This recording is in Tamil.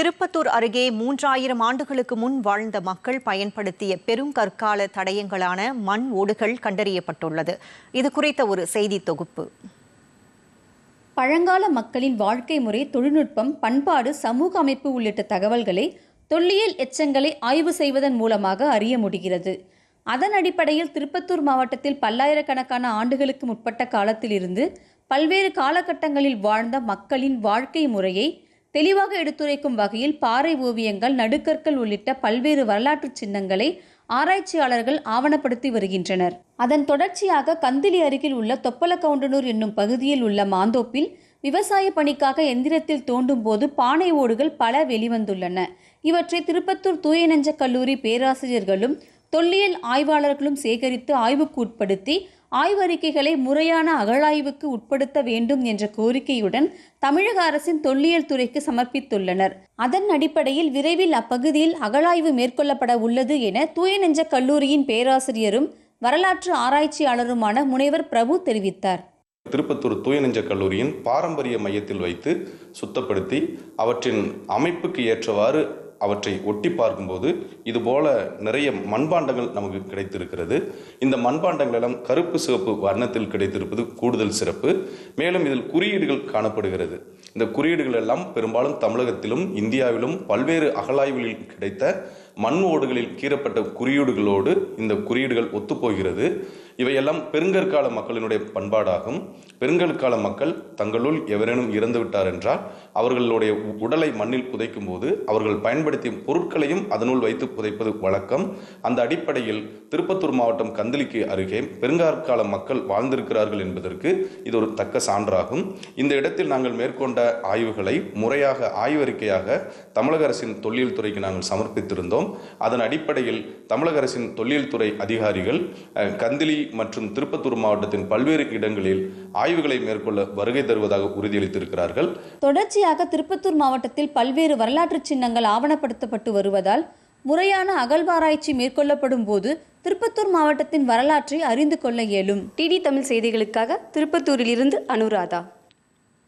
திருப்பத்தூர் அருகே மூன்றாயிரம் ஆண்டுகளுக்கு முன் வாழ்ந்த மக்கள் பயன்படுத்திய பெருங்கற்கால தடயங்களான மண் ஓடுகள் கண்டறியப்பட்டுள்ளது. இது குறித்த ஒரு செய்தி தொகுப்பு. பழங்கால மக்களின் வாழ்க்கை முறை தொழில்நுட்பம் பண்பாடு சமூக அமைப்பு உள்ளிட்ட தகவல்களை தொல்லியல் எச்சங்களை ஆய்வு செய்வதன் மூலமாக அறிய முடிகிறது. அதன் அடிப்படையில் திருப்பத்தூர் மாவட்டத்தில் பல்லாயிரக்கணக்கான ஆண்டுகளுக்கு முற்பட்ட காலத்திலிருந்து பல்வேறு காலகட்டங்களில் வாழ்ந்த மக்களின் வாழ்க்கை முறையை தெளிவாக எடுத்துரைக்கும் வகையில் பாறை ஓவியங்கள் நடுக்கற்கள் உள்ளிட்ட பல்வேறு வரலாற்று சின்னங்களை ஆராய்ச்சியாளர்கள் ஆவணப்படுத்தி வருகின்றனர். அதன் தொடர்ச்சியாக கந்திலி அருகில் உள்ள தொப்பலக்கவுண்டனூர் என்னும் பகுதியில் உள்ள மாந்தோப்பில் விவசாய பணிக்காக எந்திரத்தில் தோண்டும் போது பானை ஓடுகள் பல வெளிவந்துள்ளன. இவற்றை திருப்பத்தூர் தூயநெஞ்ச கல்லூரி பேராசிரியர்களும் தொல்லியல் ஆய்வாளர்களும் சேகரித்து ஆய்வுக்கு உட்படுத்தி ஆய்வறிக்கைகளை முறையான அகழாய்வுக்கு உட்படுத்த வேண்டும் என்ற கோரிக்கையுடன் தமிழக அரசின் தொல்லியல் துறைக்கு சமர்ப்பித்துள்ளனர். அதன் அடிப்படையில் விரைவில் அப்பகுதியில் அகழாய்வு மேற்கொள்ளப்பட உள்ளது என தூய நெஞ்ச கல்லூரியின் பேராசிரியரும் வரலாற்று ஆராய்ச்சியாளருமான முனைவர் பிரபு தெரிவித்தார். திருப்பத்தூர் தூயநெஞ்ச கல்லூரியின் பாரம்பரிய மையத்தில் வைத்து சுத்தப்படுத்தி அவற்றின் அமைப்புக்கு ஏற்றவாறு அவற்றை ஒட்டி பார்க்கும்போது இதுபோல நிறைய மண்பாண்டங்கள் நமக்கு கிடைத்திருக்கிறது. இந்த மண்பாண்டங்கள் எல்லாம் கருப்பு சிவப்பு வர்ணத்தில் கிடைத்திருப்பது கூடுதல் சிறப்பு. மேலும் இதில் குறியீடுகள் காணப்படுகிறது. இந்த குறியீடுகள் எல்லாம் பெரும்பாலும் தமிழகத்திலும் இந்தியாவிலும் பல்வேறு அகலாய்வுகளில் கிடைத்த மண் ஓடுகளில் கீறப்பட்ட குறியீடுகளோடு இந்த குறியீடுகள் ஒத்துப்போகிறது. இவையெல்லாம் பெருங்கற்கால மக்களினுடைய பண்பாடாகும். பெருங்கற்கால மக்கள் தங்களுள் எவரேனும் இறந்துவிட்டார் என்றால் அவர்களுடைய உடலை மண்ணில் புதைக்கும் போது அவர்கள் பயன்படுத்திய பொருட்களையும் அதனுள் வைத்து புதைப்பது வழக்கம். அந்த அடிப்படையில் திருப்பத்தூர் மாவட்டம் கந்தளிக்கு அருகே பெருங்கற்கால மக்கள் வாழ்ந்திருக்கிறார்கள் என்பதற்கு இது ஒரு தக்க சான்றாகும். இந்த இடத்தில் நாங்கள் மேற்கொண்ட ஆய்வுகளை முறையாக ஆய்வறிக்கையாக தமிழக அரசின் தொல்லியல் துறைக்கு நாங்கள் சமர்ப்பித்திருந்தோம். அதன் அடிப்படையில் தமிழக அரசின் தொல்லியல் துறை அதிகாரிகள் கந்திலி மற்றும் திருப்பத்தூர் மாவட்டத்தின் பல்வேறு இடங்களில் ஆய்வுகளை மேற்கொள்ள வருகை தருவதாக உறுதியளித்திருக்கிறார்கள். தொடர்ச்சியாக திருப்பத்தூர் மாவட்டத்தில் பல்வேறு வரலாற்று சின்னங்கள் ஆவணப்படுத்தப்பட்டு வருவதால் முறையான அகழ்வாராய்ச்சி மேற்கொள்ளப்படும் போது திருப்பத்தூர் மாவட்டத்தின் வரலாற்றை அறிந்து கொள்ள இயலும். டிடி தமிழ் செய்திகளுக்காக திருப்பத்தூரிலிருந்து அனுராதா.